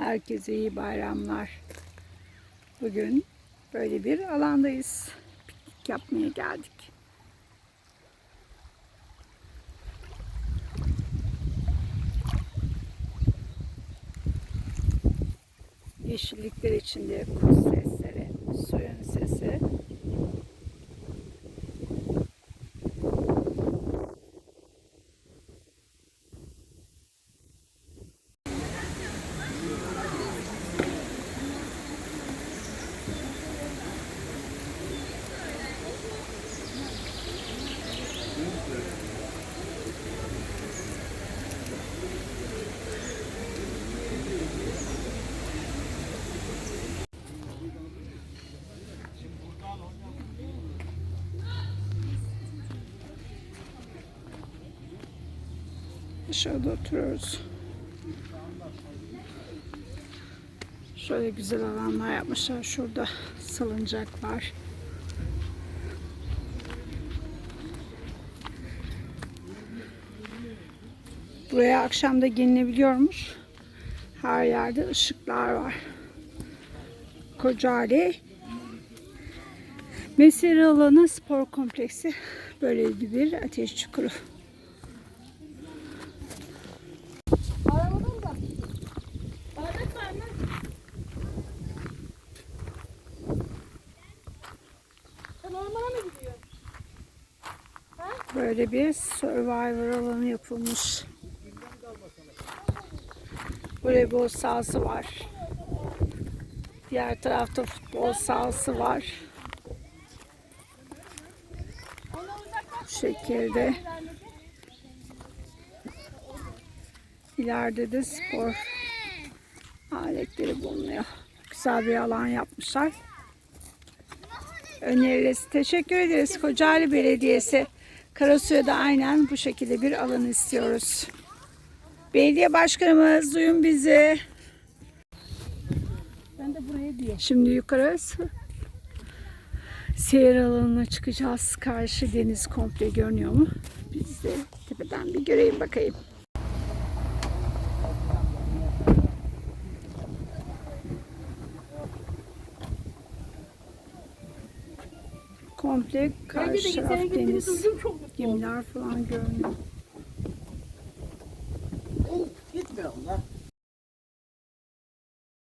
Herkese iyi bayramlar. Bugün böyle bir alandayız. Piknik yapmaya geldik. Yeşillikler içinde kuş sesleri, suyun sesi. Aşağıda oturuyoruz. Şöyle güzel alanlar yapmışlar. Şurada salıncak var. Buraya akşamda gelinebiliyormuş. Her yerde ışıklar var. Kocaeli Mesire alanı spor kompleksi. Böyle bir ateş çukuru. Böyle bir Survivor alanı yapılmış. Voleybol sahası var. Diğer tarafta futbol sahası var. Bu şekilde. İleride de spor aletleri bulunuyor. Güzel bir alan yapmışlar. Öneririz. Teşekkür ederiz. Kocaeli Belediyesi. Karasuya'da aynen bu şekilde bir alan istiyoruz. Belediye başkanımız duyun bizi. Ben de buraya diye. Şimdi yukarı seyir alanına çıkacağız. Karşı deniz komple görünüyor mu? Biz de tepeden bir göreyim bakayım. Komple karşı taraf deniz. Gemiler falan görünüyor. Gitme onlar.